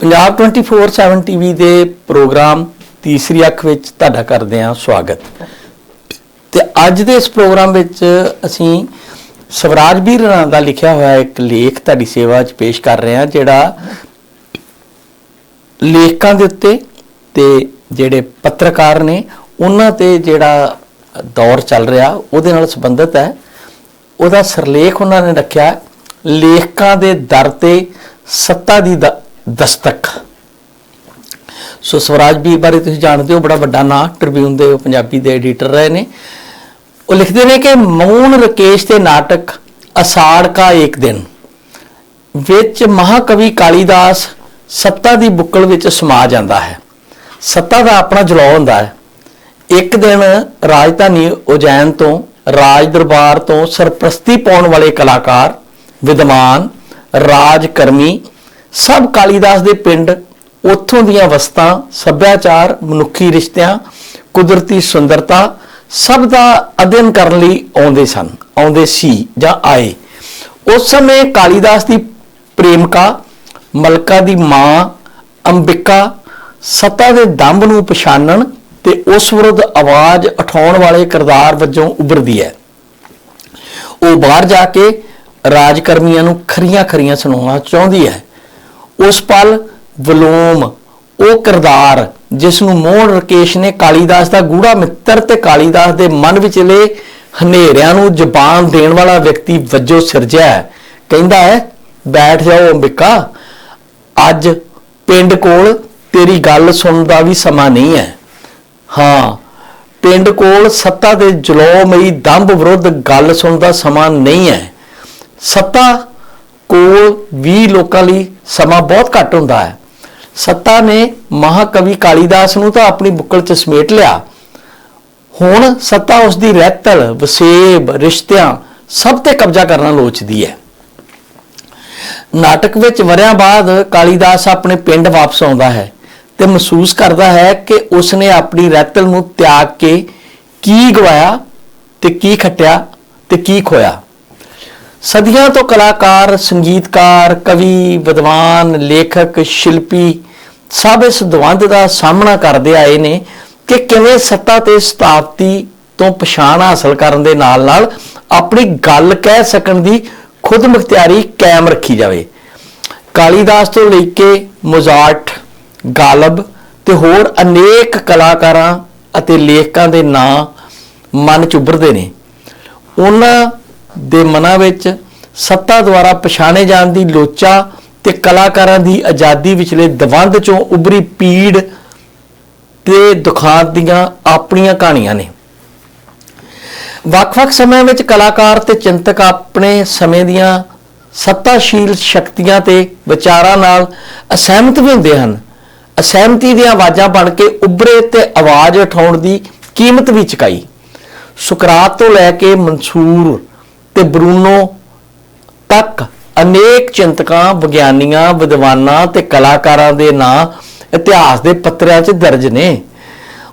Punjab 24/7 TV ਦੇ programme ਤੀਸਰੀ ਅੱਖ ਵਿੱਚ ਤੁਹਾਡਾ ਕਰਦੇ ਹਾਂ ਸਵਾਗਤ। ਤੇ ਅੱਜ ਦੇ ਇਸ ਪ੍ਰੋਗਰਾਮ ਵਿੱਚ ਅਸੀਂ ਸਵਰਾਜ ਵੀਰ ਰਾਂ ਦਾ ਲਿਖਿਆ ਹੋਇਆ ਇੱਕ ਲੇਖ ਤੁਹਾਡੀ ਸੇਵਾ 'ਚ ਪੇਸ਼ ਕਰ ਰਹੇ ਹਾਂ, ਜਿਹੜਾ ਲੇਖਕਾਂ ਦੇ ਉੱਤੇ ਤੇ ਜਿਹੜੇ ਪੱਤਰਕਾਰ ਨੇ, ਉਹਨਾਂ ਤੇ ਜਿਹੜਾ ਦੌਰ ਚੱਲ ਰਿਹਾ, ਉਹਦੇ ਨਾਲ ਸੰਬੰਧਿਤ ਹੈ। ਉਹਦਾ ਸਰਲੇਖ ਉਹਨਾਂ ਨੇ ਰੱਖਿਆ, ਲੇਖਕਾਂ ਦੇ ਦਰ ਤੇ ਸੱਤਾ ਦੀ ਦ- ਦਸਤਕ। ਸੋ ਸਵਰਾਜ ਵੀਰ ਬਾਰੇ ਤੁਸੀਂ ਜਾਣਦੇ ਹੋ, ਬੜਾ ਵੱਡਾ ਨਾਂ ਟ੍ਰਿਬਿਊਨ ਦੇ ਪੰਜਾਬੀ ਦੇ ਐਡੀਟਰ ਰਹੇ ਨੇ। ਉਹ ਲਿਖਦੇ ਨੇ ਕਿ ਮੌਨ ਰਕੇਸ਼ ਦੇ ਨਾਟਕ ਅਸਾੜ ਕਾ ਇੱਕ ਦਿਨ, ਵਿੱਚ ਮਹਾਕਵੀ ਕਾਲੀਦਾਸ ਸੱਤਾ ਦੀ ਬੁੱਕਲ ਵਿੱਚ ਸਮਾ ਜਾਂਦਾ ਹੈ। ਸੱਤਾ ਦਾ ਆਪਣਾ ਜਲਾਅ ਹੁੰਦਾ ਹੈ। ਇੱਕ ਦਿਨ ਰਾਜਧਾਨੀ ਉਜੈਨ ਤੋਂ, ਰਾਜ ਦਰਬਾਰ ਤੋਂ ਸਰਪ੍ਰਸਤੀ ਪਾਉਣ ਵਾਲੇ ਕਲਾਕਾਰ, ਵਿਦਵਾਨ, ਰਾਜਕਰਮੀ ਸਭ ਕਾਲੀਦਾਸ ਦੇ ਪਿੰਡ ਉੱਥੋਂ ਦੀਆਂ ਵਸਤਾਂ, ਸੱਭਿਆਚਾਰ, ਮਨੁੱਖੀ ਰਿਸ਼ਤਿਆਂ, ਕੁਦਰਤੀ ਸੁੰਦਰਤਾ ਸਭ ਦਾ ਅਧਿਐਨ ਕਰਨ ਲਈ ਆਉਂਦੇ ਸਨ, ਆਉਂਦੇ ਸੀ ਜਾਂ ਆਏ। ਉਸ ਸਮੇਂ ਕਾਲੀਦਾਸ ਦੀ ਪ੍ਰੇਮਿਕਾ ਮਲਕਾ ਦੀ ਮਾਂ ਅੰਬਿਕਾ ਸੱਤਾ ਦੇ ਦੰਭ ਨੂੰ ਪਛਾਣਨ ਤੇ ਉਸ ਵਿਰੁੱਧ ਆਵਾਜ਼ ਉਠਾਉਣ ਵਾਲੇ ਕਿਰਦਾਰ ਵਜੋਂ ਉਭਰਦੀ ਹੈ। ਉਹ ਬਾਹਰ ਜਾ ਕੇ ਰਾਜਕਰਮੀਆਂ ਨੂੰ ਖਰੀਆਂ ਖਰੀਆਂ ਸੁਣਾਉਣਾ ਚਾਹੁੰਦੀ ਹੈ। ਉਸ ਪਲ ਵਲੋਮ, ਉਹ ਕਿਰਦਾਰ ਜਿਸ ਨੂੰ ਮੋਹਨ ਰਕੇਸ਼ ਨੇ ਕਾਲੀਦਾਸ ਦਾ ਗੂੜਾ ਮਿੱਤਰ ਤੇ ਕਾਲੀਦਾਸ ਦੇ ਮਨ ਵਿਚਲੇ ਹਨੇਰਿਆਂ ਨੂੰ ਜ਼ਬਾਨ ਦੇਣ ਵਾਲਾ ਵਿਅਕਤੀ ਵਜੋਂ ਸਿਰਜਿਆ ਹੈ। ਕਹਿੰਦਾ ਹੈ, ਬੈਠ ਜਾਓ ਅੰਬਿਕਾ, ਅੱਜ ਪਿੰਡ ਕੋਲ ਤੇਰੀ ਗੱਲ ਸੁਣਨ ਦਾ ਵੀ ਸਮਾਂ ਨਹੀਂ ਹੈ। ਹਾਂ, ਪਿੰਡ ਕੋਲ ਸੱਤਾ ਦੇ ਜਲੋਮਈ ਦੰਭ ਵਿਰੁੱਧ ਗੱਲ ਸੁਣਨ ਦਾ ਸਮਾਂ ਨਹੀਂ ਹੈ। ਸੱਤਾ ਕੋਲ ਵੀ ਲੋਕਾਂ ਲਈ ਸਮਾਂ ਬਹੁਤ ਘੱਟ ਹੁੰਦਾ ਹੈ। ਸੱਤਾ ਨੇ ਮਹਾਕਵੀ ਕਾਲੀਦਾਸ ਨੂੰ ਤਾਂ ਆਪਣੀ ਬੁੱਕਲ 'ਚ ਸਮੇਟ ਲਿਆ। ਹੁਣ ਸੱਤਾ ਉਸ ਦੀ ਰਹਿਤਲ, ਵਸੇਬ, ਰਿਸ਼ਤਿਆਂ ਸਭ ਤੇ ਕਬਜ਼ਾ ਕਰਨਾ ਲੋਚਦੀ ਹੈ। ਨਾਟਕ ਵਿੱਚ ਵਰਿਆਂ ਬਾਅਦ ਕਾਲੀਦਾਸ ਆਪਣੇ ਪਿੰਡ ਵਾਪਸ ਆਉਂਦਾ ਹੈ ਤੇ ਮਹਿਸੂਸ ਕਰਦਾ ਹੈ ਕਿ ਉਸਨੇ ਆਪਣੀ ਰਹਿਤਲ ਨੂੰ ਤਿਆਗ ਕੇ ਕੀ ਗਵਾਇਆ ਤੇ ਕੀ ਖੱਟਿਆ ਤੇ ਕੀ ਖੋਇਆ। ਸਦੀਆਂ ਤੋਂ ਕਲਾਕਾਰ, ਸੰਗੀਤਕਾਰ, ਕਵੀ, ਵਿਦਵਾਨ, ਲੇਖਕ, ਸ਼ਿਲਪੀ ਸਭ ਇਸ ਦਵੰਦ ਦਾ ਸਾਹਮਣਾ ਕਰਦੇ ਆਏ ਨੇ ਕਿ ਕਿਵੇਂ ਸੱਤਾ ਤੇ ਸਥਾਪਤੀ ਤੋਂ ਪਛਾਣ ਹਾਸਲ ਕਰਨ ਦੇ ਨਾਲ ਨਾਲ ਆਪਣੀ ਗੱਲ ਕਹਿ ਸਕਣ ਦੀ ਖੁਦ ਮੁਖਤਿਆਰੀ ਕਾਇਮ ਰੱਖੀ ਜਾਵੇ। ਕਾਲੀਦਾਸ ਤੋਂ ਲੈ ਕੇ ਮੁਜ਼ਾਰਟ, ਗਾਲਬ ਤੇ ਹੋਰ ਅਨੇਕ ਕਲਾਕਾਰਾਂ ਅਤੇ ਲੇਖਕਾਂ ਦੇ ਨਾਂ ਮਨ ਚ ਉੱਭਰਦੇ ਨੇ। ਉਹਨਾਂ ਦੇ ਮਨਾਂ ਵਿੱਚ ਸੱਤਾ ਦੁਆਰਾ ਪਛਾਣੇ ਜਾਣ ਦੀ ਲੋਚਾ ਤੇ ਕਲਾਕਾਰਾਂ ਦੀ ਆਜ਼ਾਦੀ ਵਿਚਲੇ ਦਵੰਦ ਚੋਂ ਉਭਰੀ ਪੀੜ ਤੇ ਦੁਖਾਂਤ ਦੀਆਂ ਆਪਣੀਆਂ ਕਹਾਣੀਆਂ ਨੇ। ਵੱਖ-ਵੱਖ ਸਮਿਆਂ ਵਿੱਚ ਕਲਾਕਾਰ ਤੇ ਚਿੰਤਕ ਆਪਣੇ ਸਮੇਂ ਦੀਆਂ ਸੱਤਾਸ਼ੀਲ ਸ਼ਕਤੀਆਂ ਤੇ ਵਿਚਾਰਾਂ ਨਾਲ ਅਸਹਿਮਤ ਵੀ ਹੁੰਦੇ ਹਨ। ਅਸਹਿਮਤੀ ਦੀਆਂ ਆਵਾਜ਼ਾਂ ਬਣ ਕੇ ਉੱਭਰੇ ਤੇ ਆਵਾਜ਼ ਉਠਾਉਣ ਦੀ ਕੀਮਤ ਵੀ ਚੁਕਾਈ। ਸੁਕਰਾਤ ਤੋਂ ਲੈ ਕੇ ਮਨਸੂਰ ਤੇ ਬਰੂਨੋ ਤੱਕ ਅਨੇਕ ਚਿੰਤਕਾਂ, ਵਿਗਿਆਨੀਆਂ, ਵਿਦਵਾਨਾਂ ਤੇ ਕਲਾਕਾਰਾਂ ਦੇ ਨਾਂ ਇਤਿਹਾਸ ਦੇ ਪੱਤਰਿਆਂ 'ਚ ਦਰਜ ਨੇ।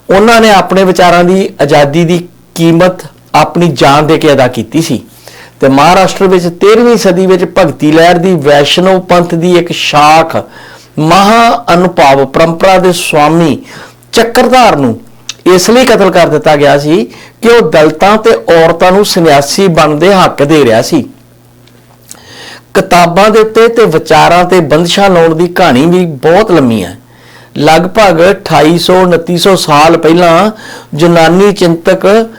ਉਹਨਾਂ ਨੇ ਆਪਣੇ ਵਿਚਾਰਾਂ ਦੀ ਆਜ਼ਾਦੀ ਦੀ ਕੀਮਤ ਆਪਣੀ ਜਾਨ ਦੇ ਕੇ ਅਦਾ ਕੀਤੀ ਸੀ ਤੇ ਮਹਾਰਾਸ਼ਟਰ ਵਿੱਚ 13ਵੀਂ ਸਦੀ ਵਿੱਚ ਭਗਤੀ ਲਹਿਰ ਦੀ ਵੈਸ਼ਨਵ ਪੰਥ ਦੀ ਇੱਕ ਸ਼ਾਖ ਮਹਾ ਅਨੁਭਵ ਪਰੰਪਰਾ ਦੇ ਸਵਾਮੀ ਚੱਕਰਧਾਰ ਨੂੰ ਇਸ ਲਈ ਕਤਲ ਕਰ ਦਿੱਤਾ ਗਿਆ ਸੀ ਕਿ ਉਹ ਦਲਤਾਂ ਤੇ ਔਰਤਾਂ ਨੂੰ ਸੰਨਿਆਸੀ ਬਣਨ ਦੇ ਹੱਕ ਦੇ ਰਿਹਾ ਸੀ। ਕਿਤਾਬਾਂ ਦੇ ਉੱਤੇ ਤੇ ਵਿਚਾਰਾਂ ਤੇ ਬੰਦਸ਼ਾਂ ਲਾਉਣ ਦੀ ਕਹਾਣੀ ਵੀ ਬਹੁਤ ਲੰਮੀ ਹੈ। ਲਗਭਗ 2800 2900 ਸਾਲ ਪਹਿਲਾਂ ਯੂਨਾਨੀ ਚਿੰਤਕ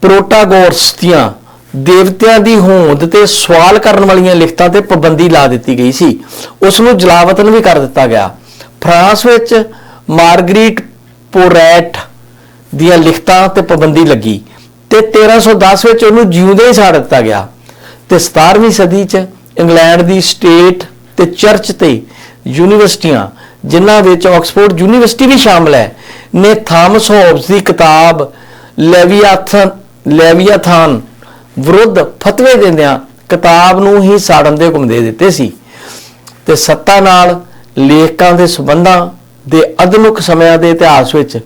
ਪ੍ਰੋਟਾਗੋਰਸ ਦੀਆਂ ਦੇਵਤਿਆਂ ਦੀ ਹੋਂਦ ਤੇ ਸਵਾਲ ਕਰਨ ਵਾਲੀਆਂ ਲਿਖਤਾਂ ਤੇ ਪਾਬੰਦੀ ਲਾ ਦਿੱਤੀ ਗਈ ਸੀ। ਉਸ ਨੂੰ ਜਲਾਵਤਨ ਵੀ ਕਰ ਦਿੱਤਾ ਗਿਆ। ਫਰਾਂਸ ਵਿੱਚ ਮਾਰਗਰੀਟ ਪੋਰੈਟ ਦੀਆਂ ਲਿਖਤਾਂ ਤੇ ਪਾਬੰਦੀ ਲੱਗੀ ਤੇ 1310 ਵਿੱਚ ਉਹਨੂੰ ਜਿਉਂਦੇ ਹੀ ਸਾੜ ਦਿੱਤਾ ਗਿਆ। ਤੇ 17ਵੀਂ ਸਦੀ 'ਚ ਇੰਗਲੈਂਡ ਦੀ ਸਟੇਟ ਤੇ ਚਰਚ ਤੇ ਯੂਨੀਵਰਸਿਟੀਆਂ, ਜਿਨ੍ਹਾਂ ਵਿੱਚ ਆਕਸਫੋਰਡ ਯੂਨੀਵਰਸਿਟੀ ਵੀ ਸ਼ਾਮਲ ਹੈ, ਨੇ ਥਾਮਸ ਹੋਬਸ ਦੀ ਕਿਤਾਬ ਲੈਵੀਆਥਨ, ਲੈਵੀਆਥਾਨ ਵਿਰੁੱਧ ਫਤਵੇ ਦਿੰਦਿਆਂ ਕਿਤਾਬ ਨੂੰ ਹੀ ਸਾੜਨ ਦੇ ਹੁਕਮ ਦੇ ਦਿੱਤੇ ਸੀ। ਤੇ ਸੱਤਾ ਨਾਲ ਲੇਖਕਾਂ ਦੇ ਸਬੰਧਾਂ ਦੇ ਅਦਮੁਖ ਸਮਿਆਂ ਦੇ ਇਤਿਹਾਸ ਵਿੱਚ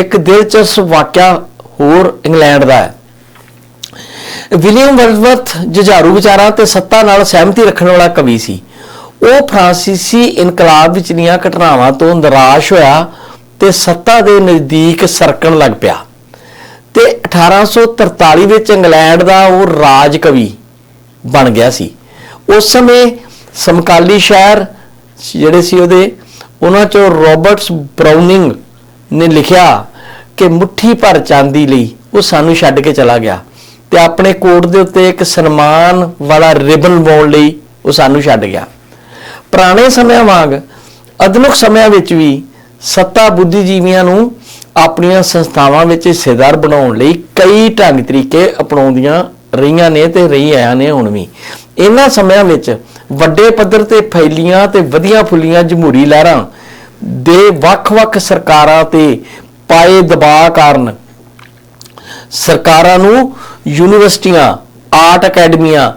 ਇੱਕ ਦਿਲਚਸਪ ਵਾਕਿਆ ਹੋਰ ਇੰਗਲੈਂਡ ਦਾ ਹੈ। ਵਿਲੀਅਮ ਵਰਡਸਵਰਥ ਜੁਝਾਰੂ ਵਿਚਾਰਾਂ ਤੇ ਸੱਤਾ ਨਾਲ ਸਹਿਮਤੀ ਰੱਖਣ ਵਾਲਾ ਕਵੀ ਸੀ। ਉਹ ਫਰਾਂਸੀਸੀ ਇਨਕਲਾਬ ਵਿਚਲੀਆਂ ਘਟਨਾਵਾਂ ਤੋਂ ਨਿਰਾਸ਼ ਹੋਇਆ ਤੇ ਸੱਤਾ ਦੇ ਨਜ਼ਦੀਕ ਸਰਕਣ ਲੱਗ ਪਿਆ। ਤੇ 1843 ਵਿੱਚ ਇੰਗਲੈਂਡ ਦਾ ਉਹ ਰਾਜ ਕਵੀ ਬਣ ਗਿਆ ਸੀ। ਉਸ ਸਮੇਂ ਸਮਕਾਲੀ ਸ਼ਹਿਰ ਜਿਹੜੇ ਸੀ ਉਹਦੇ ਉਹਨਾਂ ਚੋਂ ਰਾਬਰਟਸ ਬਰਾਉਨਿੰਗ ਨੇ ਲਿਖਿਆ ਕਿ ਮੁੱਠੀ ਭਰ ਚਾਂਦੀ ਲਈ ਉਹ ਸਾਨੂੰ ਛੱਡ ਕੇ ਚਲਾ ਗਿਆ ਤੇ ਆਪਣੇ ਕੋਟ ਦੇ ਉੱਤੇ ਇੱਕ ਸਨਮਾਨ ਵਾਲਾ ਰਿਬਨ ਪਾਉਣ ਲਈ ਉਹ ਸਾਨੂੰ ਛੱਡ ਗਿਆ। ਪੁਰਾਣੇ ਸਮਿਆਂ ਵਾਂਗ ਅਧਨੁਕ ਸਮਿਆਂ ਵਿੱਚ ਵੀ ਸੱਤਾ ਬੁੱਧੀਜੀਵੀਆਂ ਨੂੰ ਆਪਣੀਆਂ ਸੰਸਥਾਵਾਂ ਵਿੱਚ ਹਿੱਸੇਦਾਰ ਬਣਾਉਣ ਲਈ ਕਈ ਢੰਗ ਤਰੀਕੇ ਅਪਣਾਉਂਦੀਆਂ ਰਹੀਆਂ ਨੇ ਤੇ ਰਹੀ ਆਇਆ ਨੇ ਹੁਣ ਵੀ। ਇਹਨਾਂ ਸਮਿਆਂ ਵਿੱਚ ਵੱਡੇ ਪੱਧਰ ਤੇ ਫੈਲੀਆਂ ਤੇ ਵਧੀਆਂ ਫੁੱਲੀਆਂ ਜਮਹੂਰੀ ਲਹਿਰਾਂ ਦੇ ਵੱਖ-ਵੱਖ ਸਰਕਾਰਾਂ ਤੇ ਪਾਏ ਦਬਾਅ ਕਾਰਨ ਸਰਕਾਰਾਂ ਨੂੰ ਯੂਨੀਵਰਸਿਟੀਆਂ, ਆਰਟ ਅਕੈਡਮੀਆਂ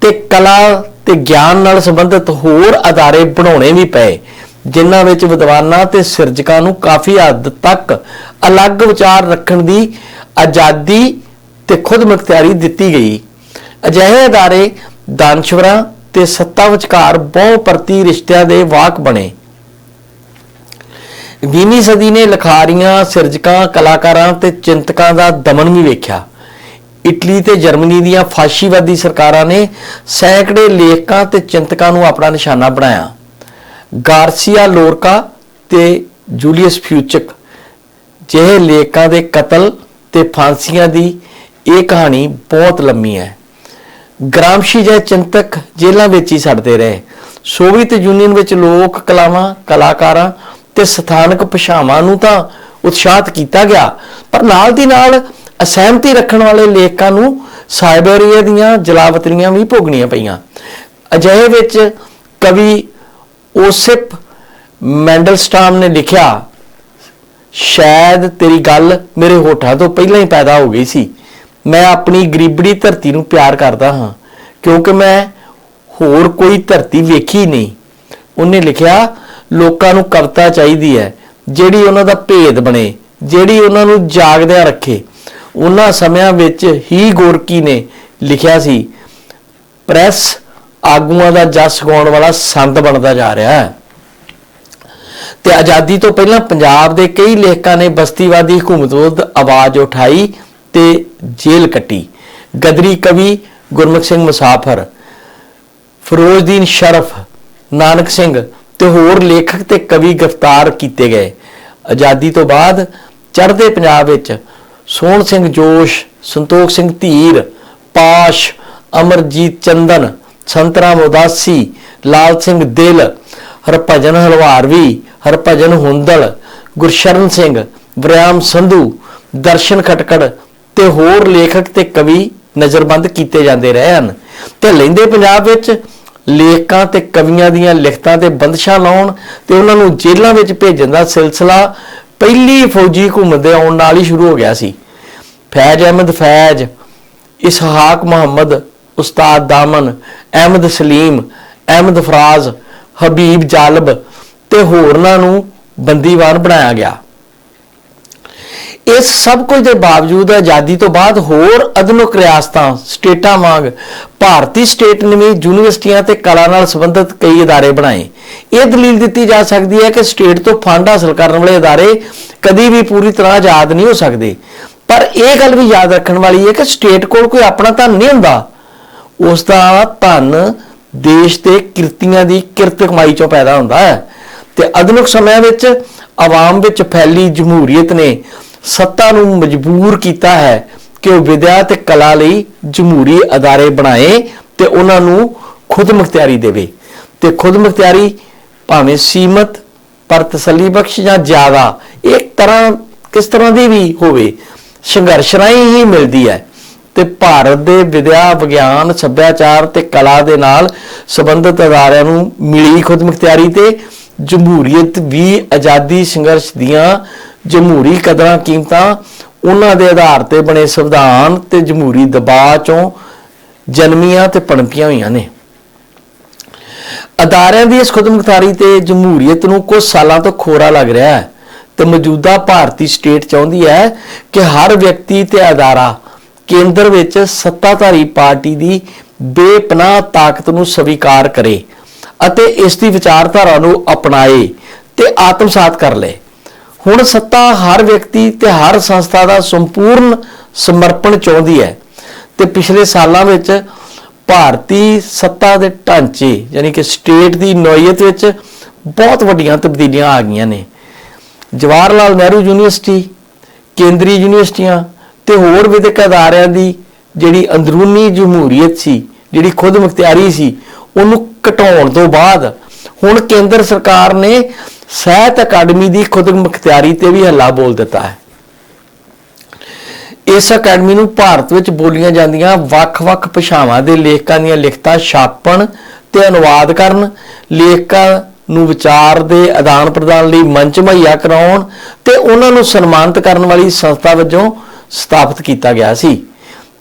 ਤੇ ਕਲਾ ਤੇ ਗਿਆਨ ਨਾਲ ਸੰਬੰਧਿਤ ਹੋਰ ਅਦਾਰੇ ਬਣਾਉਣੇ ਵੀ ਪਏ, ਜਿਨ੍ਹਾਂ ਵਿੱਚ ਵਿਦਵਾਨਾਂ ਤੇ ਸਿਰਜਕਾਂ ਨੂੰ ਕਾਫੀ ਹੱਦ ਤੱਕ ਅਲੱਗ ਵਿਚਾਰ ਰੱਖਣ ਦੀ ਆਜ਼ਾਦੀ ਤੇ ਖੁਦ ਮੁਖਤਿਆਰੀ ਦਿੱਤੀ ਗਈ। ਅਜਿਹੇ ਅਦਾਰੇ ਦਾਨਸ਼ਵਰਾਂ ਤੇ ਸੱਤਾ ਵਿਚਕਾਰ ਬਹੁ ਪ੍ਰਤੀ ਰਿਸ਼ਤਿਆਂ ਦੇ ਵਾਕ ਬਣੇ। 20ਵੀਂ ਸਦੀ ਨੇ ਲਿਖਾਰੀਆਂ, ਸਿਰਜਕਾਂ, ਕਲਾਕਾਰਾਂ ਤੇ ਚਿੰਤਕਾਂ ਦਾ ਦਮਨ ਵੀ ਵੇਖਿਆ। ਇਟਲੀ ਤੇ ਜਰਮਨੀ ਦੀਆਂ ਫਾਸ਼ੀਵਾਦੀ ਸਰਕਾਰਾਂ ਨੇ ਸੈਂਕੜੇ ਲੇਖਕਾਂ ਤੇ ਚਿੰਤਕਾਂ ਨੂੰ ਆਪਣਾ ਨਿਸ਼ਾਨਾ ਬਣਾਇਆ। ਗਾਰਸੀਆ ਲੋਰਕਾ ਤੇ ਜੂਲੀਅਸ ਫਿਊਚਕ, ਜਿਹੇ ਲੇਖਕਾਂ ਦੇ ਕਤਲ ਤੇ ਫਾਂਸੀਆਂ ਦੀ ਇਹ ਕਹਾਣੀ ਬਹੁਤ ਲੰਮੀ ਹੈ। ਗ੍ਰਾਮਸ਼ੀ ਜੈ ਚਿੰਤਕ ਜੇਲ੍ਹਾਂ ਵਿੱਚ ਹੀ ਸੜਦੇ ਰਹੇ। ਸੋਵੀਅਤ ਯੂਨੀਅਨ ਵਿੱਚ ਲੋਕ, ਕਲਾਵਾਂ, ਕਲਾਕਾਰਾਂ ਤੇ ਸਥਾਨਕ ਭਾਸ਼ਾਵਾਂ ਨੂੰ ਤਾਂ ਉਤਸ਼ਾਹਿਤ ਕੀਤਾ ਗਿਆ, ਪਰ ਨਾਲ ਦੀ ਨਾਲ ਅਸਹਿਮਤੀ ਰੱਖਣ ਵਾਲੇ ਲੇਖਕਾਂ ਨੂੰ ਸਾਇਬੇਰੀਆ ਦੀਆਂ ਜਲਾਵਤਨੀਆਂ ਵੀ ਭੋਗਣੀਆਂ ਪਈਆਂ। ਅਜਿਹੇ ਵਿੱਚ ਕਵੀ ਓਸਿਪ ਮੈਂਡਲਸਟਾਮ ਨੇ ਲਿਖਿਆ, ਸ਼ਾਇਦ ਤੇਰੀ ਗੱਲ ਮੇਰੇ ਹੋਠਾਂ ਤੋਂ ਪਹਿਲਾਂ ਹੀ ਪੈਦਾ ਹੋ ਗਈ ਸੀ। ਮੈਂ ਆਪਣੀ ਗਰੀਬੜੀ ਧਰਤੀ ਨੂੰ ਪਿਆਰ ਕਰਦਾ ਹਾਂ, ਕਿਉਂਕਿ ਮੈਂ ਹੋਰ ਕੋਈ ਧਰਤੀ ਵੇਖੀ ਨਹੀਂ। ਉਹਨੇ ਲਿਖਿਆ, ਲੋਕਾਂ ਨੂੰ ਕਵਿਤਾ ਚਾਹੀਦੀ ਹੈ, ਜਿਹੜੀ ਉਹਨਾਂ ਦਾ ਭੇਦ ਬਣੇ, ਜਿਹੜੀ ਉਹਨਾਂ ਨੂੰ ਜਾਗਦਿਆਂ ਰੱਖੇ। ਉਹਨਾਂ ਸਮਿਆਂ ਵਿੱਚ ਹੀ ਗੋਰਕੀ ਨੇ ਲਿਖਿਆ ਸੀ, ਪ੍ਰੈਸ ਆਗੂਆਂ ਦਾ ਜਸ ਗਾਉਣ ਵਾਲਾ ਸੰਤ ਬਣਦਾ ਜਾ ਰਿਹਾ ਹੈ। ਤੇ ਆਜ਼ਾਦੀ ਤੋਂ ਪਹਿਲਾਂ ਪੰਜਾਬ ਦੇ ਕਈ ਲੇਖਕਾਂ ਨੇ ਬਸਤੀਵਾਦੀ ਹਕੂਮਤ ਵਿਰੁੱਧ ਆਵਾਜ਼ ਉਠਾਈ ਤੇ ਜੇਲ੍ਹ ਕੱਟੀ। ਗਦਰੀ ਕਵੀ ਗੁਰਮੁਖ ਸਿੰਘ ਮੁਸਾਫਰ ਫਿਰੋਜ਼ਦੀਨ ਸ਼ਰਫ, ਨਾਨਕ ਸਿੰਘ ਤੇ ਹੋਰ ਲੇਖਕ ਤੇ ਕਵੀ ਗ੍ਰਿਫਤਾਰ ਕੀਤੇ ਗਏ। ਆਜ਼ਾਦੀ ਤੋਂ ਬਾਅਦ ਚੜ੍ਹਦੇ ਪੰਜਾਬ ਵਿੱਚ ਸੋਹਣ ਸਿੰਘ ਜੋਸ਼, ਸੰਤੋਖ ਸਿੰਘ ਧੀਰ, ਪਾਸ਼, ਅਮਰਜੀਤ ਚੰਦਨ, ਸੰਤਰਾਮ ਉਦਾਸੀ, ਲਾਲ ਸਿੰਘ ਦਿਲ, ਹਰਭਜਨ ਹਲਵਾਰਵੀ ਹਰਭਜਨ ਹੁੰਦਲ, ਗੁਰਸ਼ਰਨ ਸਿੰਘ, ਵਰਿਆਮ ਸੰਧੂ, ਦਰਸ਼ਨ ਖਟਕੜ ਤੇ ਹੋਰ ਲੇਖਕ ਤੇ ਕਵੀ ਨਜ਼ਰਬੰਦ ਕੀਤੇ ਜਾਂਦੇ ਰਹੇ ਹਨ। ਤੇ ਲੈਂਦੇ ਪੰਜਾਬ ਵਿੱਚ ਲੇਖਕਾਂ ਤੇ ਕਵੀਆਂ ਦੀਆਂ ਲਿਖਤਾਂ ਤੇ ਬੰਦਸ਼ਾਂ ਲਾਉਣ ਤੇ ਉਹਨਾਂ ਨੂੰ ਜੇਲ੍ਹਾਂ ਵਿੱਚ ਭੇਜਣ ਦਾ ਸਿਲਸਿਲਾ ਪਹਿਲੀ ਫੌਜੀ ਹਕੂਮਤ ਦੇ ਆਉਣ ਨਾਲ ਹੀ ਸ਼ੁਰੂ ਹੋ ਗਿਆ ਸੀ। ਫੈਜ਼ ਅਹਿਮਦ ਫੈਜ਼, ਇਸਹਾਕ ਮੁਹੰਮਦ, ਉਸਤਾਦ ਦਾਮਨ, ਅਹਿਮਦ ਸਲੀਮ, ਅਹਿਮਦ ਫਰਾਜ਼, ਹਬੀਬ ਜਾਲਬ ਤੇ ਹੋਰਨਾਂ ਨੂੰ ਬੰਦੀਵਾਨ ਬਣਾਇਆ ਗਿਆ। ਇਸ ਸਭ ਕੁਝ ਦੇ ਬਾਵਜੂਦ ਆਜ਼ਾਦੀ ਤੋਂ ਬਾਅਦ ਹੋਰ ਆਧੁਨਿਕ ਰਿਆਸਤਾਂ ਸਟੇਟਾਂ ਵਾਂਗ ਭਾਰਤੀ ਸਟੇਟ ਨੇ ਵੀ ਯੂਨੀਵਰਸਿਟੀਆਂ ਤੇ ਕਲਾ ਨਾਲ ਸੰਬੰਧਿਤ ਕਈ ادارے ਬਣਾਏ ਇਹ ਦਲੀਲ ਦਿੱਤੀ ਜਾ ਸਕਦੀ ਹੈ ਕਿ ਸਟੇਟ ਤੋਂ ਫੰਡ ਹਾਸਲ ਕਰਨ ਵਾਲੇ ادارے ਕਦੀ ਵੀ ਪੂਰੀ ਤਰ੍ਹਾਂ ਆਜ਼ਾਦ ਨਹੀਂ ਹੋ ਸਕਦੇ ਪਰ ਇਹ ਗੱਲ ਵੀ ਯਾਦ ਰੱਖਣ ਵਾਲੀ ਹੈ ਕਿ ਸਟੇਟ ਕੋਲ ਕੋਈ ਆਪਣਾ ਧਨ ਨਹੀਂ ਹੁੰਦਾ ਉਸ ਦਾ ਧਨ ਦੇਸ਼ ਦੇ ਕਿਰਤੀਆਂ ਦੀ ਕਿਰਤ ਕਮਾਈ ਚੋਂ ਪੈਦਾ ਹੁੰਦਾ ਹੈ ਤੇ ਆਧੁਨਿਕ ਸਮਿਆਂ ਵਿੱਚ ਆਵਾਮ ਵਿੱਚ ਫੈਲੀ ਜਮਹੂਰੀਅਤ ਨੇ ਸੱਤਾ ਨੂੰ ਮਜਬੂਰ ਕੀਤਾ ਹੈ ਕਿ ਉਹ ਵਿਦਿਆ ਤੇ ਕਲਾ ਲਈ ਜਮਹੂਰੀ ਅਦਾਰੇ ਬਣਾਏ ਤੇ ਉਹਨਾਂ ਨੂੰ ਖੁਦ ਮੁਖਤਿਆਰੀ ਦੇਵੇ। ਤੇ ਖੁਦ ਮੁਖਤਿਆਰੀ ਭਾਵੇਂ ਸੀਮਤ, ਪਰ ਤਸੱਲੀ ਬਖਸ਼ ਜਾਂ ਜ਼ਿਆਦਾ, ਇੱਕ ਤਰ੍ਹਾਂ ਕਿਸ ਤਰ੍ਹਾਂ ਦੀ ਵੀ ਹੋਵੇ, ਸੰਘਰਸ਼ ਰਾਹੀਂ ਹੀ ਮਿਲਦੀ ਹੈ। ਤੇ ਭਾਰਤ ਦੇ ਵਿਦਿਆ ਵਿਗਿਆਨ, ਸੱਭਿਆਚਾਰ ਤੇ ਕਲਾ ਦੇ ਨਾਲ ਸੰਬੰਧਿਤ ਅਦਾਰਿਆਂ ਨੂੰ ਮਿਲੀ ਖੁਦ ਮੁਖਤਿਆਰੀ ਤੇ ਜਮਹੂਰੀਅਤ ਵੀ ਆਜ਼ਾਦੀ ਸੰਘਰਸ਼ ਦੀਆਂ ਜਮਹੂਰੀ ਕਦਰਾਂ ਕੀਮਤਾਂ ਉਹਨਾਂ ਦੇ ਆਧਾਰ ਤੇ ਬਣੇ ਸੰਵਿਧਾਨ ਤੇ ਜਮਹੂਰੀ ਦਬਾਅ ਚੋਂ ਜਨਮੀਆਂ ਤੇ ਪਣਪੀਆਂ ਹੋਈਆਂ ਨੇ। ਅਦਾਰਿਆਂ ਦੀ ਇਸ ਖੁਦਮੁਖਤਾਰੀ ਤੇ ਜਮਹੂਰੀਅਤ ਨੂੰ ਕੁਝ ਸਾਲਾਂ ਤੋਂ ਖੋਰਾ ਲੱਗ ਰਿਹਾ ਹੈ ਤੇ ਮੌਜੂਦਾ ਭਾਰਤੀ ਸਟੇਟ ਚਾਹੁੰਦੀ ਹੈ ਕਿ ਹਰ ਵਿਅਕਤੀ ਤੇ ਅਦਾਰਾ ਕੇਂਦਰ ਵਿੱਚ ਸੱਤਾਧਾਰੀ ਪਾਰਟੀ ਦੀ ਬੇਪਨਾਹ ਤਾਕਤ ਨੂੰ ਸਵੀਕਾਰ ਕਰੇ ਅਤੇ ਇਸ ਦੀ ਵਿਚਾਰਧਾਰਾ ਨੂੰ ਅਪਣਾਏ ਤੇ ਆਤਮਸਾਤ ਕਰ ਲਏ। ਹੁਣ ਸੱਤਾ ਹਰ ਵਿਅਕਤੀ ਤੇ ਹਰ ਸੰਸਥਾ ਦਾ ਸੰਪੂਰਨ ਸਮਰਪਣ ਚਾਹੁੰਦੀ ਹੈ। ਤੇ ਪਿਛਲੇ ਸਾਲਾਂ ਵਿੱਚ ਭਾਰਤੀ ਸੱਤਾ ਦੇ ਢਾਂਚੇ, ਯਾਨੀ ਕਿ ਸਟੇਟ ਦੀ ਨੋਇਤ ਵਿੱਚ ਬਹੁਤ ਵੱਡੀਆਂ ਤਬਦੀਲੀਆਂ ਆ ਗਈਆਂ ਨੇ। ਜਵਾਹਰ ਲਾਲ ਨਹਿਰੂ ਯੂਨੀਵਰਸਿਟੀ, ਕੇਂਦਰੀ ਯੂਨੀਵਰਸਿਟੀਆਂ ਤੇ ਹੋਰ ਵਿਦਿਅਕ ਅਦਾਰਿਆਂ ਦੀ ਜਿਹੜੀ ਅੰਦਰੂਨੀ ਜਮਹੂਰੀਅਤ ਸੀ, ਜਿਹੜੀ ਖੁਦ ਮੁਖਤਿਆਰੀ ਸੀ, ਉਹਨੂੰ ਘਟਾਉਣ ਤੋਂ ਬਾਅਦ ਹੁਣ ਕੇਂਦਰ ਸਰਕਾਰ ਨੇ ਸਾਹਿਤ ਅਕਾਦਮੀ ਦੀ ਖੁਦ ਮੁਖਤਿਆਰੀ ਤੇ ਵੀ ਹੱਲਾ ਬੋਲ ਦਿੱਤਾ ਹੈ। ਇਸ ਅਕੈਡਮੀ ਨੂੰ ਭਾਰਤ ਵਿੱਚ ਬੋਲੀਆਂ ਜਾਂਦੀਆਂ ਵੱਖ-ਵੱਖ ਭਾਸ਼ਾਵਾਂ ਦੇ ਲੇਖਕਾਂ ਦੀਆਂ ਲਿਖਤਾਂ ਛਾਪਣ ਤੇ ਅਨੁਵਾਦ ਕਰਨ, ਲੇਖਕਾਂ ਨੂੰ ਵਿਚਾਰ ਦੇ ਆਦਾਨ ਪ੍ਰਦਾਨ ਲਈ ਮੰਚ ਮੁਹੱਈਆ ਕਰਾਉਣ ਤੇ ਉਹਨਾਂ ਨੂੰ ਸਨਮਾਨਿਤ ਕਰਨ ਵਾਲੀ ਸੰਸਥਾ ਵਜੋਂ ਸਥਾਪਿਤ ਕੀਤਾ ਗਿਆ ਸੀ।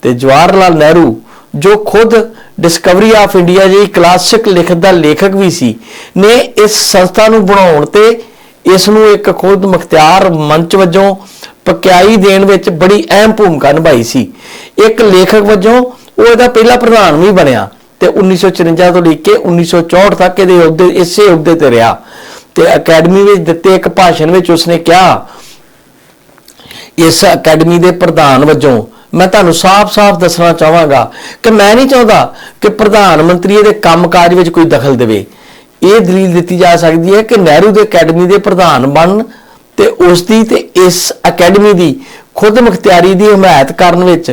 ਤੇ ਜਵਾਹਰ ਲਾਲ ਨਹਿਰੂ, ਜੋ ਖੁਦ ਡਿਸਕਵਰੀ ਆਫ ਇੰਡੀਆ ਜਿਹੀ ਕਲਾਸਿਕ ਲਿਖਤ ਦਾ ਲੇਖਕ ਵੀ ਸੀ, ਨੇ ਇਸ ਸੰਸਥਾ ਨੂੰ ਬਣਾਉਣ ਤੇ ਇਸ ਨੂੰ ਇੱਕ ਖੁਦ ਮੁਖਤਿਆਰ ਮੰਚ ਵਜੋਂ ਪਕਿਆਈ ਦੇਣ ਵਿੱਚ ਬੜੀ ਅਹਿਮ ਭੂਮਿਕਾ ਨਿਭਾਈ ਸੀ। ਇੱਕ ਲੇਖਕ ਵਜੋਂ ਉਹ ਇਹਦਾ ਪਹਿਲਾ ਪ੍ਰਧਾਨ ਵੀ ਬਣਿਆ ਤੇ 1954 ਤੋਂ ਲੈ ਕੇ 1964 ਤੱਕ ਇਹਦੇ ਅਹੁਦੇ, ਇਸੇ ਅਹੁਦੇ ਤੇ ਰਿਹਾ। ਤੇ ਅਕੈਡਮੀ ਵਿੱਚ ਦਿੱਤੇ ਇੱਕ ਭਾਸ਼ਣ ਵਿੱਚ ਉਸਨੇ ਕਿਹਾ, ਇਸ ਅਕੈਡਮੀ ਦੇ ਪ੍ਰਧਾਨ ਵਜੋਂ ਮੈਂ ਤੁਹਾਨੂੰ ਸਾਫ਼-ਸਾਫ਼ ਦੱਸਣਾ ਚਾਹਾਂਗਾ ਕਿ ਮੈਂ ਨਹੀਂ ਚਾਹੁੰਦਾ ਕਿ ਪ੍ਰਧਾਨ ਮੰਤਰੀ ਇਹਦੇ ਕੰਮਕਾਜ ਵਿੱਚ ਕੋਈ ਦਖਲ ਦੇਵੇ। ਇਹ ਦਲੀਲ ਦਿੱਤੀ ਜਾ ਸਕਦੀ ਹੈ ਕਿ ਨਹਿਰੂ ਦੇ ਅਕੈਡਮੀ ਦੇ ਪ੍ਰਧਾਨ ਬਣਨ ਤੇ ਉਸ ਦੀ ਤੇ ਇਸ ਅਕੈਡਮੀ ਦੀ ਖੁਦ ਮੁਖਤਿਆਰੀ ਦੀ ਹਮਾਇਤ ਕਰਨ ਵਿੱਚ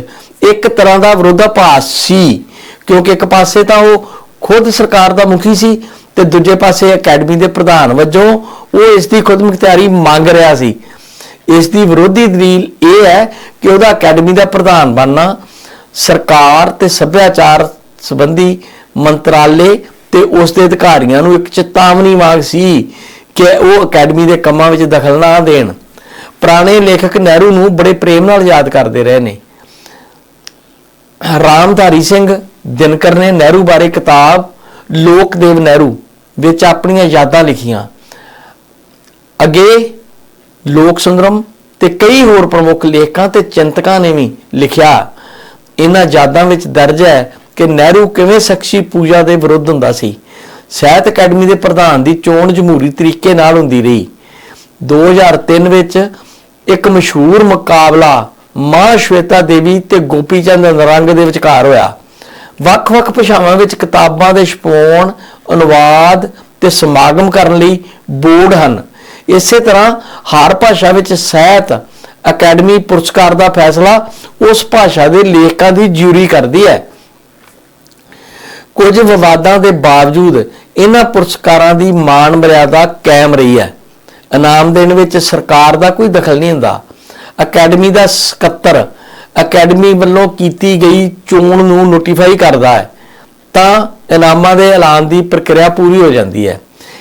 ਇੱਕ ਤਰ੍ਹਾਂ ਦਾ ਵਿਰੋਧਾਭਾਸ ਸੀ। ਕਿਉਂਕਿ ਇੱਕ ਪਾਸੇ ਤਾਂ ਉਹ ਖੁਦ ਸਰਕਾਰ ਦਾ ਮੁਖੀ ਸੀ ਤੇ ਦੂਜੇ ਪਾਸੇ ਅਕੈਡਮੀ ਦੇ ਪ੍ਰਧਾਨ ਵਜੋਂ ਉਹ ਇਸ ਦੀ ਖੁਦ ਮੁਖਤਿਆਰੀ ਮੰਗ ਰਿਹਾ ਸੀ। ਇਸ ਦੀ ਵਿਰੋਧੀ ਦਲੀਲ ਇਹ ਹੈ ਕਿ ਉਹਦਾ ਅਕੈਡਮੀ ਦਾ ਪ੍ਰਧਾਨ ਬਣਨਾ, ਸਰਕਾਰ ਤੇ ਸੱਭਿਆਚਾਰ ਸੰਬੰਧੀ ਮੰਤਰਾਲੇ ਤੇ ਉਸ ਦੇ ਅਧਿਕਾਰੀਆਂ ਨੂੰ ਇੱਕ ਚੇਤਾਵਨੀ ਵਾਂਗ ਸੀ ਕਿ ਉਹ ਅਕੈਡਮੀ ਦੇ ਕੰਮਾਂ ਵਿੱਚ ਦਖਲ ਨਾ ਦੇਣ। ਪੁਰਾਣੇ ਲੇਖਕ ਨਹਿਰੂ ਨੂੰ ਬੜੇ ਪ੍ਰੇਮ ਨਾਲ ਯਾਦ ਕਰਦੇ ਰਹੇ ਨੇ। ਰਾਮਧਾਰੀ ਸਿੰਘ ਦਿਨਕਰ ਨੇ ਨਹਿਰੂ ਬਾਰੇ ਕਿਤਾਬ ਲੋਕਦੇਵ ਨਹਿਰੂ ਵਿੱਚ ਆਪਣੀਆਂ ਯਾਦਾਂ ਲਿਖੀਆਂ। ਅੱਗੇ ਲੋਕ ਸੰਗਰਮ ਤੇ ਕਈ ਹੋਰ ਪ੍ਰਮੁੱਖ ਲੇਖਕਾਂ ਤੇ ਚਿੰਤਕਾਂ ਨੇ ਵੀ ਲਿਖਿਆ। ਇਹਨਾਂ ਯਾਦਾਂ ਵਿੱਚ ਦਰਜ ਹੈ ਕਿ ਨਹਿਰੂ ਕਿਵੇਂ ਸਖਸ਼ੀ ਪੂਜਾ ਦੇ ਵਿਰੁੱਧ ਹੁੰਦਾ ਸੀ। ਸਾਹਿਤ ਅਕੈਡਮੀ ਦੇ ਪ੍ਰਧਾਨ ਦੀ ਚੋਣ ਜਮਹੂਰੀ ਤਰੀਕੇ ਨਾਲ ਹੁੰਦੀ ਰਹੀ। 2003 ਵਿੱਚ ਇੱਕ ਮਸ਼ਹੂਰ ਮੁਕਾਬਲਾ ਮਾਂ ਸ਼ਵੇਤਾ ਦੇਵੀ ਤੇ ਗੋਪੀ ਚੰਦ ਨਰੰਗ ਦੇ ਵਿਚਕਾਰ ਹੋਇਆ। ਵੱਖ-ਵੱਖ ਭਾਸ਼ਾਵਾਂ ਵਿੱਚ ਕਿਤਾਬਾਂ ਦੇ ਛਪਾਉਣ, ਅਨੁਵਾਦ ਤੇ ਸਮਾਗਮ ਕਰਨ ਲਈ ਬੋਰਡ ਹਨ। ਇਸੇ ਤਰ੍ਹਾਂ ਹਰ ਭਾਸ਼ਾ ਵਿੱਚ ਸਹਿਤ ਅਕੈਡਮੀ ਪੁਰਸਕਾਰ ਦਾ ਫੈਸਲਾ ਉਸ ਭਾਸ਼ਾ ਦੇ ਲੇਖਕਾਂ ਦੀ ਜਿਊਰੀ ਕਰਦੀ ਹੈ। ਕੁਝ ਵਿਵਾਦਾਂ ਦੇ ਬਾਵਜੂਦ ਇਹਨਾਂ ਪੁਰਸਕਾਰਾਂ ਦੀ ਮਾਣ ਮਰਿਆਦਾ ਕਾਇਮ ਰਹੀ ਹੈ। ਇਨਾਮ ਦੇਣ ਵਿੱਚ ਸਰਕਾਰ ਦਾ ਕੋਈ ਦਖਲ ਨਹੀਂ ਹੁੰਦਾ। ਅਕੈਡਮੀ ਦਾ ਸਕੱਤਰ ਅਕੈਡਮੀ ਵੱਲੋਂ ਕੀਤੀ ਗਈ ਚੋਣ ਨੂੰ ਨੋਟੀਫਾਈ ਕਰਦਾ ਹੈ। ਤਾਂ ਇਨਾਮਾਂ ਦੇ ਐਲਾਨ ਦੀ ਪ੍ਰਕਿਰਿਆ ਪੂਰੀ ਹੋ ਜਾਂਦੀ ਹੈ।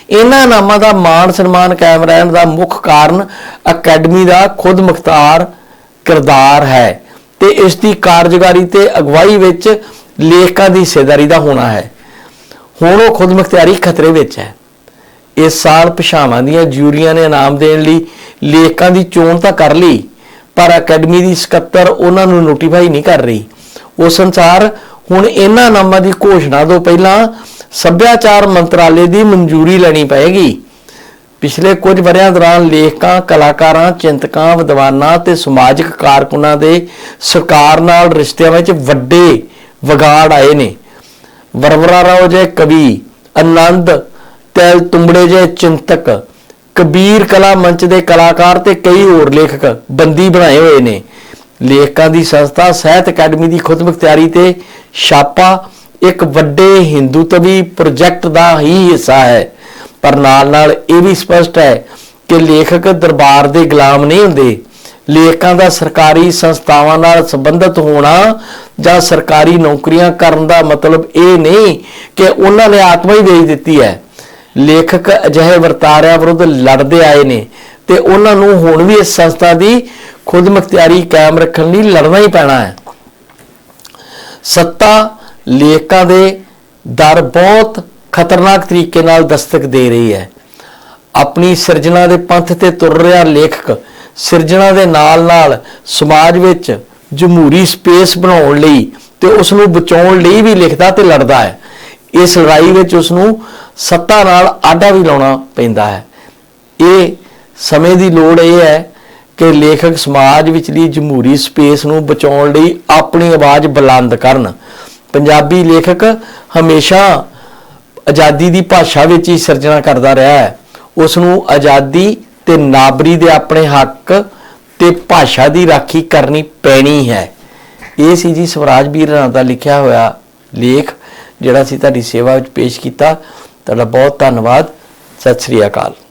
ਇਹਨਾਂ ਇਨਾਮਾਂ ਦਾ ਮਾਣ ਸਨਮਾਨ ਕਾਇਮ ਰਹਿਣ ਦਾ ਮੁੱਖ ਕਾਰਨ ਅਕੈਡਮੀ ਦਾ ਖੁਦ ਮੁਖਤਾਰ ਕਿਰਦਾਰ ਹੈ ਤੇ ਇਸ ਦੀ ਕਾਰਜਕਾਰੀ ਤੇ ਅਗਵਾਈ ਵਿੱਚ ਲੇਖਕਾਂ ਦੀ ਹਿੱਸੇਦਾਰੀ ਦਾ ਹੋਣਾ ਹੈ। ਹੁਣ ਉਹ ਖੁਦ ਮੁਖਤਿਆਰੀ ਖਤਰੇ ਵਿੱਚ ਹੈ। ਇਸ ਸਾਲ ਭਾਸ਼ਾਵਾਂ ਦੀਆਂ ਜੂਰੀਆਂ ਨੇ ਇਨਾਮ ਦੇਣ ਲਈ ਲੇਖਕਾਂ ਦੀ ਚੋਣ ਤਾਂ ਕਰ ਲਈ, ਪਰ ਅਕੈਡਮੀ ਦੀ ਸਕੱਤਰ ਉਹਨਾਂ ਨੂੰ ਨੋਟੀਫਾਈ ਨਹੀਂ ਕਰ ਰਹੀ। ਉਸ ਅਨੁਸਾਰ ਹੁਣ ਇਹਨਾਂ ਨਾਮਾਂ ਦੀ ਘੋਸ਼ਣਾ ਤੋਂ ਪਹਿਲਾਂ ਸੱਭਿਆਚਾਰ ਮੰਤਰਾਲੇ ਦੀ ਮਨਜ਼ੂਰੀ ਲੈਣੀ ਪਏਗੀ। ਪਿਛਲੇ ਕੁਝ ਵਰਿਆਂ ਦੌਰਾਨ ਲੇਖਕਾਂ, ਕਲਾਕਾਰਾਂ, ਚਿੰਤਕਾਂ, ਵਿਦਵਾਨਾਂ ਤੇ ਸਮਾਜਿਕ ਕਾਰਕੁਨਾਂ ਦੇ ਸਰਕਾਰ ਨਾਲ ਰਿਸ਼ਤਿਆਂ ਵਿੱਚ ਵੱਡੇ ਵਿਗਾੜ ਆਏ ਨੇ। ਵਰਵਰਾ ਰਾਓ ਜੇ ਕਵੀ, ਆਨੰਦ ਤੈਲ ਤੁੰਬੜੇ ਜੇ ਚਿੰਤਕ, ਕਬੀਰ ਕਲਾ ਮੰਚ ਦੇ ਕਲਾਕਾਰ ਤੇ ਕਈ ਹੋਰ ਲੇਖਕ ਬੰਦੀ ਬਣਾਏ ਹੋਏ ਨੇ। ਲੇਖਕਾਂ ਦੀ ਸੰਸਥਾ ਸਾਹਿਤ ਅਕੈਡਮੀ ਦੀ ਖੁਦਮੁਖਤਿਆਰੀ ਤੇ ਛਾਪਾ ਇੱਕ ਵੱਡੇ ਹਿੰਦੂਤਵੀ ਪ੍ਰੋਜੈਕਟ ਦਾ ਹੀ ਹਿੱਸਾ ਹੈ। ਪਰ ਨਾਲ ਨਾਲ ਇਹ ਵੀ ਸਪਸ਼ਟ ਹੈ ਕਿ ਲੇਖਕ ਦਰਬਾਰ ਦੇ ਗੁਲਾਮ ਨਹੀਂ ਹੁੰਦੇ। ਲੇਖਕਾਂ ਦਾ ਸਰਕਾਰੀ ਸੰਸਥਾਵਾਂ ਨਾਲ ਸੰਬੰਧਿਤ ਹੋਣਾ ਜਾਂ ਸਰਕਾਰੀ ਨੌਕਰੀਆਂ ਕਰਨ ਦਾ ਮਤਲਬ ਇਹ ਨਹੀਂ ਕਿ ਉਹਨਾਂ ਨੇ ਆਤਮਾ ਹੀ ਵੇਚ ਦਿੱਤੀ ਹੈ। ਲੇਖਕ ਅਜਿਹੇ ਵਰਤਾਰਿਆਂ ਵਿਰੁੱਧ ਲੜਦੇ ਆਏ ਨੇ ਤੇ ਉਹਨਾਂ ਨੂੰ ਹੁਣ ਵੀ ਇਸ ਸੰਸਥਾ ਦੀ ਖੁਦ ਮੁਖਤਿਆਰੀ ਕਾਇਮ ਰੱਖਣ ਲਈ ਲੜਨਾ ਹੀ ਪੈਣਾ ਹੈ। ਸੱਤਾ ਲੇਖਕਾਂ ਦੇ ਦਰ ਬਹੁਤ ਖਤਰਨਾਕ ਤਰੀਕੇ ਨਾਲ ਦਸਤਕ ਦੇ ਰਹੀ ਹੈ। ਆਪਣੀ ਸਿਰਜਣਾ ਦੇ ਪੰਥ ਤੇ ਤੁਰ ਰਿਹਾ ਲੇਖਕ ਸਿਰਜਣਾ ਦੇ ਨਾਲ-ਨਾਲ ਸਮਾਜ ਵਿੱਚ ਜਮਹੂਰੀ ਸਪੇਸ ਬਣਾਉਣ ਲਈ ਤੇ ਉਸ ਨੂੰ ਬਚਾਉਣ ਲਈ ਵੀ ਲਿਖਦਾ ਤੇ ਲੜਦਾ ਹੈ। ਇਸ ਲੜਾਈ ਵਿੱਚ ਉਸ ਨੂੰ ਸੱਤਾ ਨਾਲ ਆਡਾ ਵੀ ਲਾਉਣਾ ਪੈਂਦਾ ਹੈ। ਇਹ ਸਮੇਂ ਦੀ ਲੋੜ ਇਹ ਹੈ ਕਿ ਲੇਖਕ ਸਮਾਜ ਵਿਚਲੀ ਜਮਹੂਰੀ ਸਪੇਸ ਨੂੰ ਬਚਾਉਣ ਲਈ ਆਪਣੀ ਆਵਾਜ਼ ਬੁਲੰਦ ਕਰਨ। ਪੰਜਾਬੀ ਲੇਖਕ ਹਮੇਸ਼ਾ ਆਜ਼ਾਦੀ ਦੀ ਭਾਸ਼ਾ ਵਿੱਚ ਹੀ ਸਿਰਜਣਾ ਕਰਦਾ ਰਿਹਾ ਹੈ। ਉਸ ਨੂੰ ਆਜ਼ਾਦੀ ਤੇ ਨਾਬਰੀ ਦੇ ਆਪਣੇ ਹੱਕ ਤੇ ਭਾਸ਼ਾ ਦੀ ਰਾਖੀ ਕਰਨੀ ਪੈਣੀ ਹੈ। ਇਹ ਸੀ ਜੀ ਸਵਰਾਜ ਵੀਰ ਰਾਣਾ ਦਾ ਲਿਖਿਆ ਹੋਇਆ ਲੇਖ ਜਿਹੜਾ ਸੀ ਤੁਹਾਡੀ ਸੇਵਾ ਵਿੱਚ ਪੇਸ਼ ਕੀਤਾ। ਤੁਹਾਡਾ ਬਹੁਤ ਧੰਨਵਾਦ। ਸਤਿ ਸ੍ਰੀ ਅਕਾਲ।